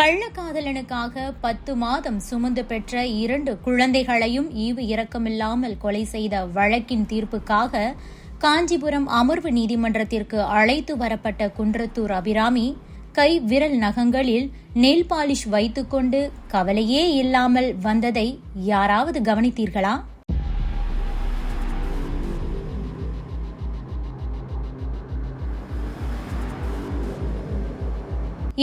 கள்ளக்காதலனுக்காக பத்து மாதம் சுமந்து பெற்ற இரண்டு குழந்தைகளையும் ஈவு இரக்கமில்லாமல் கொலை செய்த வழக்கின் தீர்ப்புக்காக காஞ்சிபுரம் அமர்வு நீதிமன்றத்திற்கு அழைத்து வரப்பட்ட குன்றத்தூர் அபிராமி கை விரல் நகங்களில் நெல் பாலிஷ் வைத்துக்கொண்டு கவலையே இல்லாமல் வந்ததை யாராவது கவனித்தீர்களா?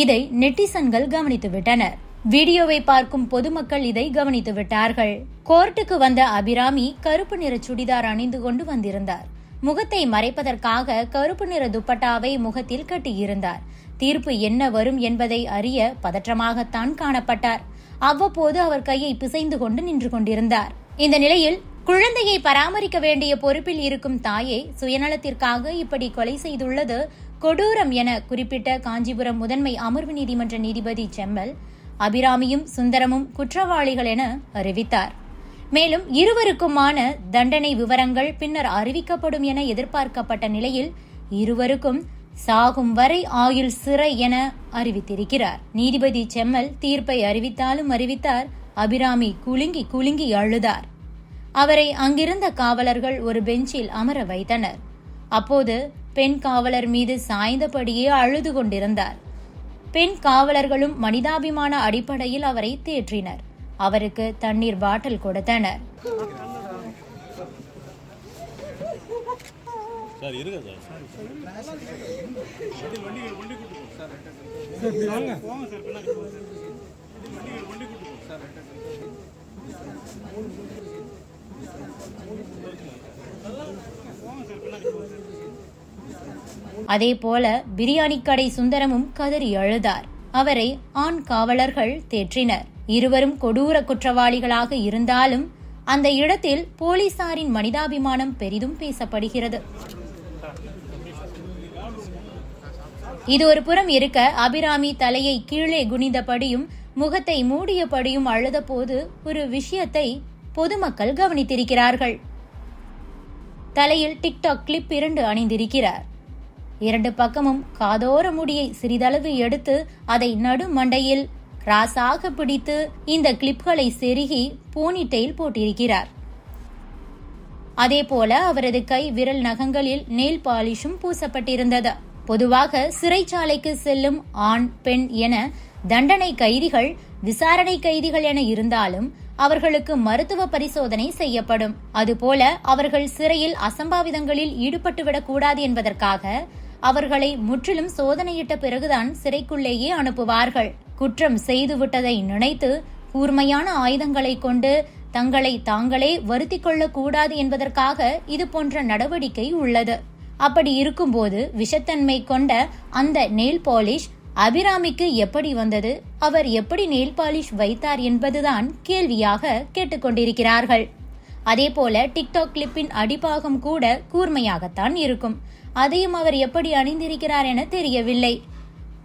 இதை நெட்டிசன்கள் கவனித்துவிட்டனர். வீடியோவை பார்க்கும் பொதுமக்கள் இதை கவனித்து விட்டார்கள் கோர்ட்டுக்கு வந்த அபிராமி கருப்பு நிற சுடிதார் அணிந்து கொண்டு வந்திருந்தார். முகத்தை மறைப்பதற்காக கருப்பு நிற துப்பட்டாவை முகத்தில் கட்டியிருந்தார். தீர்ப்பு என்ன வரும் என்பதை அறிய பதற்றமாகத்தான் காணப்பட்டார். அவ்வப்போது அவர் கையை பிசைந்து கொண்டு நின்று கொண்டிருந்தார். இந்த நிலையில் குழந்தையை பராமரிக்க வேண்டிய பொறுப்பில் இருக்கும் தாயை சுயநலத்திற்காக இப்படி கொலை செய்துள்ளது கொடூரம் என குறிப்பிட்ட காஞ்சிபுரம் முதன்மை அமர்வு நீதிமன்ற நீதிபதி செம்மல் அபிராமியும் சுந்தரமும் குற்றவாளிகள் என அறிவித்தார். மேலும் இருவருக்குமான தண்டனை விவரங்கள் பின்னர் அறிவிக்கப்படும் என எதிர்பார்க்கப்பட்ட நிலையில் இருவருக்கும் சாகும் வரை ஆயுள் சிறை என அறிவித்திருக்கிறார். நீதிபதி செம்மல் தீர்ப்பை அறிவித்தாலும் அறிவித்தார் அபிராமி குலுங்கி குலுங்கி அழுதார். அவரை அங்கிருந்த காவலர்கள் ஒரு பெஞ்சில் அமர வைத்தனர் அப்போது பெண் காவலர் மீது சாய்ந்தபடியே அழுது கொண்டிருந்தார் பெண் காவலர்களும் மனிதாபிமான அடிப்படையில் அவரை தேற்றினர் அவருக்கு தண்ணீர் பாட்டில் கொடுத்தனர் சார் அதே போல அதேபோல பிரியாணி கடை சுந்தரமும் கதறி அழுதார். அவரை ஆண் காவலர்கள் தேற்றினர். இருவரும் கொடூர குற்றவாளிகளாக இருந்தாலும் அந்த இடத்தில் போலீசாரின் மனிதாபிமானம் பெரிதும் பேசப்படுகிறது. இது ஒரு புறம் இருக்க அபிராமி தலையை கீழே குனிந்தபடியும் முகத்தை மூடியபடியும் அழுதபோது ஒரு விஷயத்தை பொதுமக்கள் கவனித்திருக்கிறார்கள். தலையில் டிக்டாக் கிளிப் இரண்டு அணிந்திருக்கிறார். இரண்டு பக்கமும் காதோர முடியை சிறிதளவு எடுத்து அதை நடு மண்டையில் ராசாக பிடித்து இந்த கிளிப்களை செருகி போனிடெயில் போட்டிருக்கிறார். அதேபோல அவரது கை விரல் நகங்களில் நெயில் பாலிஷும் பூசப்பட்டிருந்தது. பொதுவாக சிறைச்சாலைக்கு செல்லும் ஆண் பெண் என தண்டனை கைதிகள் விசாரணை கைதிகள் என இருந்தாலும் அவர்களுக்கு மருத்துவ பரிசோதனை செய்யப்படும். அதுபோல அவர்கள் சிறையில் அசம்பாவிதங்களில் ஈடுபட்டுவிடக் கூடாது என்பதற்காக அவர்களை முற்றிலும் சோதனையிட்ட பிறகுதான் சிறைக்குள்ளேயே அனுப்புவார்கள். குற்றம் செய்துவிட்டதை நினைத்து கூர்மையான ஆயுதங்களை கொண்டு தங்களை தாங்களே வருத்திக் கொள்ளக்கூடாது என்பதற்காக இது போன்ற நடவடிக்கை உள்ளது. அப்படி இருக்கும்போது விஷத்தன்மை கொண்ட அந்த நெயில் பாலிஷ் அபிராமிக்கு எப்படி வந்தது? அவர் எப்படி நெயில் பாலிஷ் வைத்தார் என்பதுதான் கேள்வியாக கேட்டுக்கொண்டிருக்கிறார்கள். அதேபோல டிக்டாக் கிளிப்பின் அடிப்பாகம் கூட கூர்மையாகத்தான் இருக்கும். அதையும் அவர் எப்படி அணிந்திருக்கிறார் என தெரியவில்லை.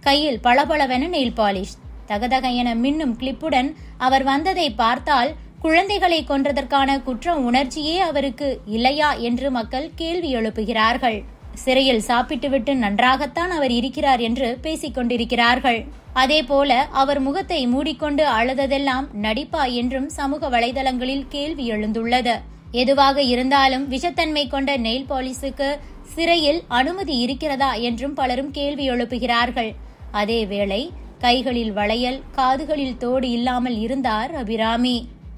கையில் பளபளவென நெயில் பாலிஷ் தகதக என மின்னும் கிளிப்புடன் அவர் வந்ததை பார்த்தால் குழந்தைகளை கொன்றதற்கான குற்ற உணர்ச்சியே அவருக்கு இல்லையா என்று மக்கள் கேள்வி எழுப்புகிறார்கள். சிறையில் சாப்பிட்டுவிட்டு நன்றாகத்தான் அவர் இருக்கிறார் என்று பேசிக் கொண்டிருக்கிறார்கள் அதேபோல அவர் முகத்தை மூடிக்கொண்டு அழுததெல்லாம் நடிப்பா என்றும் சமூக வலைதளங்களில் கேள்வி எழுந்துள்ளது. எதுவாக இருந்தாலும் விஷத்தன்மை கொண்ட நெயில் பாலிஸுக்கு சிறையில் அனுமதி இருக்கிறதா என்றும் பலரும் கேள்வி எழுப்புகிறார்கள். அதேவேளை கைகளில் வளையல் காதுகளில் தோடு இல்லாமல் இருந்தார் அபிராமி.